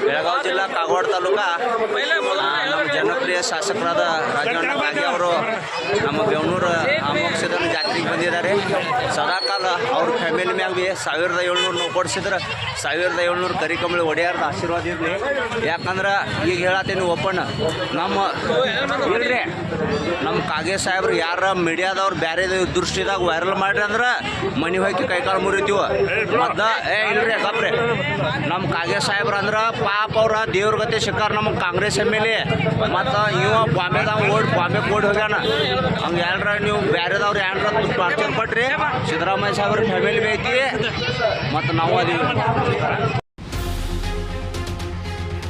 ಬೆಳಗಾವಿ ಜಿಲ್ಲಾ ಕಾಗವಾಡ ತಾಲೂಕಾ ನಮ್ಮ ಜನಪ್ರಿಯ ಶಾಸಕರಾದ ರಾಜಣ್ಣ ಅವರು ನಮ್ಮ ಬೆವನೂರು ಜಾತ್ರೆಗೆ ಬಂದಿದ್ದಾರೆ. ಸದಾಕಾಲ ಅವ್ರ ಫ್ಯಾಮಿಲಿ ಮ್ಯಾಗ ಭೀ ಸಾವಿರದ ಏಳ್ನೂರು ನಾವು ಕೊಡಿಸಿದ್ರೆ ಸಾವಿರದ ಏಳ್ನೂರು ಕರಿಕಂಬಳಿ ಒಡೆಯಾರ್ದ ಆಶೀರ್ವಾದ ಇರಲಿ. ಯಾಕಂದ್ರೆ ಈಗ ಹೇಳತ್ತೀನಿ ಓಪನ್ ನಮ್ಮ ಇಲ್ರಿ, ನಮ್ಮ ಕಾಗೆ ಸಾಹೇಬ್ರು ಯಾರ ಮೀಡಿಯಾದವ್ರು ಬೇರೆ ದೃಷ್ಟಿದಾಗ ವೈರಲ್ ಮಾಡ್ರಿ ಅಂದ್ರೆ ಮನೆ ಹೋಗಿ ಕೈಕಾಲು ಮುರಿತೀವ. ಮದ್ದ ಏ, ಇಲ್ರಿ ಗಪ್ರಿ ನಮ್ಮ ಕಾಗೆ ಸಾಹೇಬ್ರು ಅಂದ್ರೆ ಪಾಪ ಅವ್ರ ದೇವ್ರ ಗತಿ ಸಿಕ್ಕಾರ ನಮ್ಮ ಕಾಂಗ್ರೆಸ್ ಎಂ ಎಲ್ ಎ. ಮತ್ತು ಇವ ಬಾಂಬೆದಾಗ ಓಡ್ ಬಾಂಬೆ ಓಡಿ ಹೋಗ್ಯಾನ. ಹಂಗೆ ಯಾರ ನೀವು ಬೇರೆದವ್ರು ಯಾರ ಟಾರ್ಚರ್ ಕೊಟ್ರಿ. ಸಿದ್ದರಾಮಯ್ಯ ಸಾಹೇಬ್ರ ಫ್ಯಾಮಿಲಿ ಐತಿ. ಮತ್ತು ನಾವು ಅದೀವಿ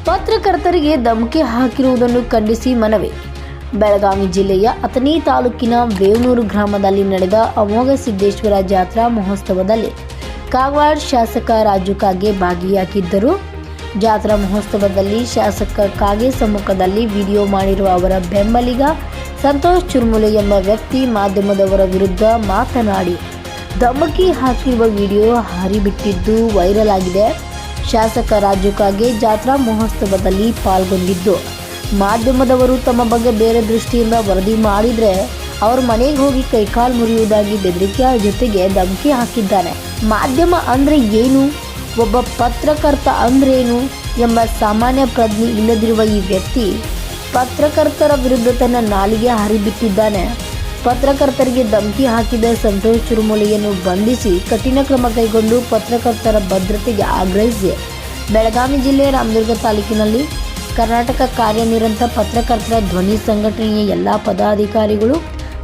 ಪತ್ರಕರ್ತರಿಗೆ ಧಮಕಿ ಹಾಕಿರುವುದನ್ನು ಖಂಡಿಸಿ ಮನವಿ. ಬೆಳಗಾವಿ ಜಿಲ್ಲೆಯ ಅತನಿ ತಾಲೂಕಿನ ಬೇವನೂರು ಗ್ರಾಮದಲ್ಲಿ ನಡೆದ ಅಮೋಘ ಸಿದ್ದೇಶ್ವರ ಜಾತ್ರಾ ಮಹೋತ್ಸವದಲ್ಲಿ ಕಾಗವಾಡ ಶಾಸಕ ರಾಜು ಕಾಗೆ ಭಾಗಿಯಾಗಿದ್ದರು. ಜಾತ್ರಾ ಮಹೋತ್ಸವದಲ್ಲಿ ಶಾಸಕ ಕಾಗೆ ಸಮ್ಮುಖದಲ್ಲಿ ವಿಡಿಯೋ ಮಾಡಿರುವ ಅವರ ಬೆಂಬಲಿಗ ಸಂತೋಷ್ ಚುರ್ಮುಲೆ ಎಂಬ ವ್ಯಕ್ತಿ ಮಾಧ್ಯಮದವರ ವಿರುದ್ಧ ಮಾತನಾಡಿ, ಧಮಕಿ ಹಾಕಿರುವ ವಿಡಿಯೋ ಹರಿಬಿಟ್ಟಿದ್ದು ವೈರಲ್ ಆಗಿದೆ. ಶಾಸಕ ರಾಜು ಕಾಗೆ ಜಾತ್ರಾ ಮಹೋತ್ಸವದಲ್ಲಿ ಪಾಲ್ಗೊಂಡಿದ್ದು. ಮಾಧ್ಯಮದವರು ತಮ್ಮ ಬಗ್ಗೆ ಬೇರೆ ದೃಷ್ಟಿಯಿಂದ ವರದಿ ಮಾಡಿದರೆ ಅವ್ರ ಮನೆಗೆ ಹೋಗಿ ಕೈಕಾಲು ಮುರಿಯುವುದಾಗಿ ಬೆದರಿಕೆಯ ಜೊತೆಗೆ ಧಮಕಿ ಹಾಕಿದ್ದಾನೆ. ಮಾಧ್ಯಮ ಅಂದರೆ ಏನು? ಒಬ್ಬ ಪತ್ರಕರ್ತ ಅಂದ್ರೇನು ಎಂಬ ಸಾಮಾನ್ಯ ಪ್ರಜ್ಞೆ ಇಲ್ಲದಿರುವ ಈ ವ್ಯಕ್ತಿ ಪತ್ರಕರ್ತರ ವಿರುದ್ಧ ತನ್ನ ನಾಲಿಗೆ ಹರಿಬಿಟ್ಟಿದ್ದಾನೆ. ಪತ್ರಕರ್ತರಿಗೆ ಧಮಕಿ ಹಾಕಿದ ಸಂತೋಷ್ ಚುರುಮುಲೆಯನ್ನು ಬಂಧಿಸಿ ಕಠಿಣ ಕ್ರಮ ಕೈಗೊಂಡು ಪತ್ರಕರ್ತರ ಭದ್ರತೆಗೆ ಆಗ್ರಹಿಸಿ. ಬೆಳಗಾವಿ ಜಿಲ್ಲೆ ರಾಮದುರ್ಗ ತಾಲೂಕಿನಲ್ಲಿ ಕರ್ನಾಟಕ ಕಾರ್ಯನಿರಂತ ಪತ್ರಕರ್ತರ ಧ್ವನಿ ಸಂಘಟನೆಯ ಎಲ್ಲ ಪದಾಧಿಕಾರಿಗಳು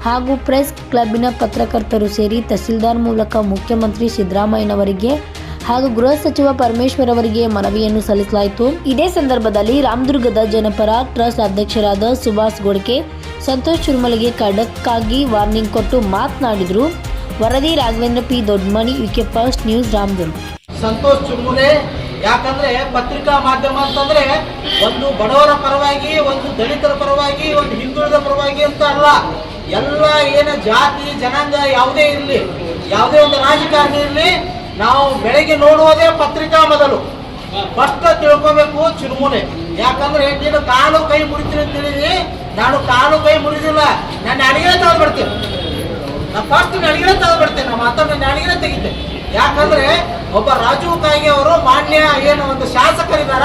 ಹಾಗೂ ಪ್ರೆಸ್ ಕ್ಲಬ್ಬಿನ ಪತ್ರಕರ್ತರು ಸೇರಿ ತಹಸೀಲ್ದಾರ್ ಮೂಲಕ ಮುಖ್ಯಮಂತ್ರಿ ಸಿದ್ದರಾಮಯ್ಯನವರಿಗೆ ಹಾಗೂ ಗೃಹ ಸಚಿವ ಪರಮೇಶ್ವರ್ ಅವರಿಗೆ ಮನವಿಯನ್ನು ಸಲ್ಲಿಸಲಾಯಿತು. ಇದೇ ಸಂದರ್ಭದಲ್ಲಿ ರಾಮದುರ್ಗದ ಜನಪರ ಟ್ರಸ್ಟ್ ಅಧ್ಯಕ್ಷರಾದ ಸುಭಾಷ್ ಗೋಡ್ಕೆ, ಸಂತೋಷ್ ಚುರ್ಮಲಿಗೆ ಖಡಕ್ಕಾಗಿ ವಾರ್ನಿಂಗ್ ಕೊಟ್ಟು ಮಾತನಾಡಿದರು. ವರದಿ Raghavendra P. Doddamani VK first news, Ramadurga. Santosh Churmule, ಯಾಕಂದ್ರೆ ಪತ್ರಿಕಾ ಮಾಧ್ಯಮ ಅಂತಂದ್ರೆ ಒಂದು ಬಡವರ ಪರವಾಗಿ, ಒಂದು ದಲಿತರ ಪರವಾಗಿ, ಒಂದು ಹಿಂದುಳಿದ ಪರವಾಗಿ ಅಂತ ಅಲ್ಲ. ಎಲ್ಲ ಏನ ಜಾತಿ, ಜನಾಂಗ ಯಾವುದೇ ಇರಲಿ, ಯಾವುದೇ ಒಂದು ರಾಜಕಾರಣಿ ಇರಲಿ ನಾವು ಬೆಳಗ್ಗೆ ನೋಡುವುದೇ ಪತ್ರಿಕಾ ಮೊದಲು. ಫಸ್ಟ್ ತಿಳ್ಕೊಬೇಕು ಚುರುಮುಲೆ ಯಾಕಂದ್ರೆ ನೀನು ಕಾಲು ಕೈ ಮುರಿತೀನಿ ಅಂತ ಹೇಳಿದಿ. ನಾನು ಕಾಲು ಕೈ ಮುರಿದಿಲ್ಲ. ನಾನು ಅಡಿಗೆ ತೆಗೆದು ಬಿಡ್ತೀನಿ ನಾ ಫಸ್ಟ್ ನಡಿಗೆ ನಾನು ನಮ್ಮ ಮಾತನ್ನ ಅಡಿಗೆ ತೆಗಿತೆ ಯಾಕಂದ್ರೆ ಒಬ್ಬ ರಾಜೀವ್ ಕಾಯಿಗೆ ಅವರು ಮಾನ್ಯ ಏನು ಒಂದು ಶಾಸಕರಿದಾರ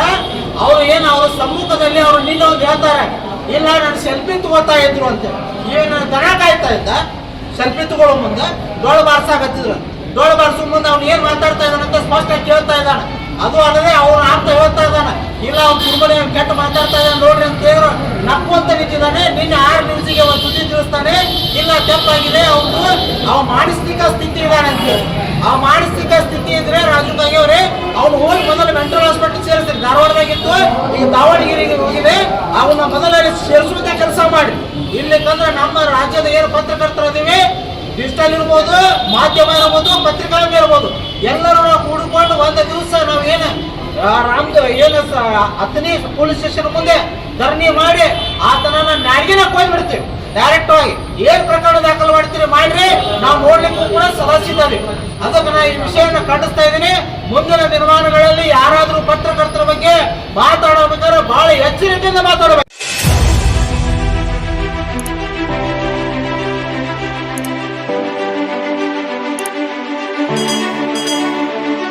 ಅವರು ಏನು ಅವ್ರ ಸಮ್ಮುಖದಲ್ಲಿ ಅವರು ನಿನ್ನ ಒಂದು ಹೇಳ್ತಾರೆ. ಇಲ್ಲ, ನಾನು ಸೆಲ್ಫಿ ತಗೋತಾ ಇದ್ರು ಅಂತ. ಏನು ದನ ಕಾಯ್ತಾ ಇದ್ದ ಸೆಲ್ಫಿ ತಗೊಳ್ಳೋ ಮುಂದೆ. ಡೋಳು ಬಾರ್ಸಾಕತ್ತಿದ್ರು. ಡೋಳು ಬರ್ಸು ಮುಂದೆ ಅವ್ನು ಏನ್ ಮಾತಾಡ್ತಾ ಇದ್ದಾನೆ ಅಂತ ಸ್ಪಷ್ಟ ಕೇಳ್ತಾ ಇದ್ದಾನೆ. ಅದು ಅಲ್ಲದೆ ಅವ್ರ ಅಂತ ಹೇಳ್ತಾ ಇದ್ದಾನೆ, ಇಲ್ಲ ಅವ್ನು ಕುರುಬಳಿ ಕೆಟ್ಟ ಮಾತಾಡ್ತಾ ಇದ್ದಾನೆ ನೋಡ್ರಿ ಅಂತ ಹೇಳಿದ್ರು. ನಕ್ಕುವಂತ ನಿಂತಿದ್ದಾನೆ, ನಿನ್ನೆ ಆರು ನ್ಯೂಸಿಗೆ ಒಂದು ಸುದ್ದಿ ತಿಳಿಸ್ತಾನೆ, ಇಲ್ಲ ತಪ್ಪಾಗಿದೆ ಅವನು ಅವ ಮಾನಸಿಕ ಸ್ಥಿತಿ ಇದ್ದಾನೆ ಅಂತ ಹೇಳಿ. ಆ ಮಾನಸಿಕ ಸ್ಥಿತಿ ಇದ್ರೆ ರಾಜು ಗಾಂಧಿ ಅವರೇ, ಅವ್ನು ಹೋಗಿ ಮೊದಲು ಮೆಂಟಲ್ ಹಾಸ್ಪಿಟಲ್ ಸೇರಿಸ್ತಾರೆ ಧಾರವಾಡದಾಗಿತ್ತು ಈಗ ದಾವಣಗೆರೆಗೆ ಹೋಗಿದೆ, ಅವನ್ನ ಮೊದಲ ಸೇರಿಸುವಂತ ಕೆಲಸ ಮಾಡಿ. ಇಲ್ಲಿಕಂದ್ರೆ ನಮ್ಮ ರಾಜ್ಯದ ಏನು ಪತ್ರಕರ್ತರ ಅದೀವಿ ಡಿಜಿಟಲ್ ಇರ್ಬೋದು, ಮಾಧ್ಯಮ ಇರ್ಬೋದು ಪತ್ರಿಕಾಂಗ ಇರ್ಬೋದು. ಎಲ್ಲರೂ ಕೂಡಿಕೊಂಡು ಒಂದು ದಿವಸ ನಾವು ಏನು ರಾಮ್ದು ಏನು ಹತ್ತನೇ ಪೊಲೀಸ್ ಸ್ಟೇಷನ್ ಮುಂದೆ ಧರಣಿ ಮಾಡಿ ಆತನನ್ನ ಕೊಯ್ ಬಿಡ್ತೀವಿ ಡೈರೆಕ್ಟ್ ಆಗಿ ಏನ್ ಪ್ರಕರಣ ದಾಖಲು ಮಾಡ್ತೀರಿ ಮಾಡ್ರಿ, ನಾವು ನೋಡ್ಲಿಕ್ಕೂ ಕೂಡ ಸದಸ್ಯದಲ್ಲಿ ಅದಕ್ಕೆ ನಾ ಈ ವಿಷಯವನ್ನು ಖಂಡಿಸ್ತಾ ಇದ್ದೀನಿ. ಮುಂದಿನ ದಿನಮಾನಗಳಲ್ಲಿ ಯಾರಾದರೂ ಪತ್ರಕರ್ತರ ಬಗ್ಗೆ ಮಾತಾಡಬೇಕಾದ್ರೆ ಬಹಳ ಎಚ್ಚರಿಕೆಯಿಂದ ಮಾತಾಡಬೇಕು.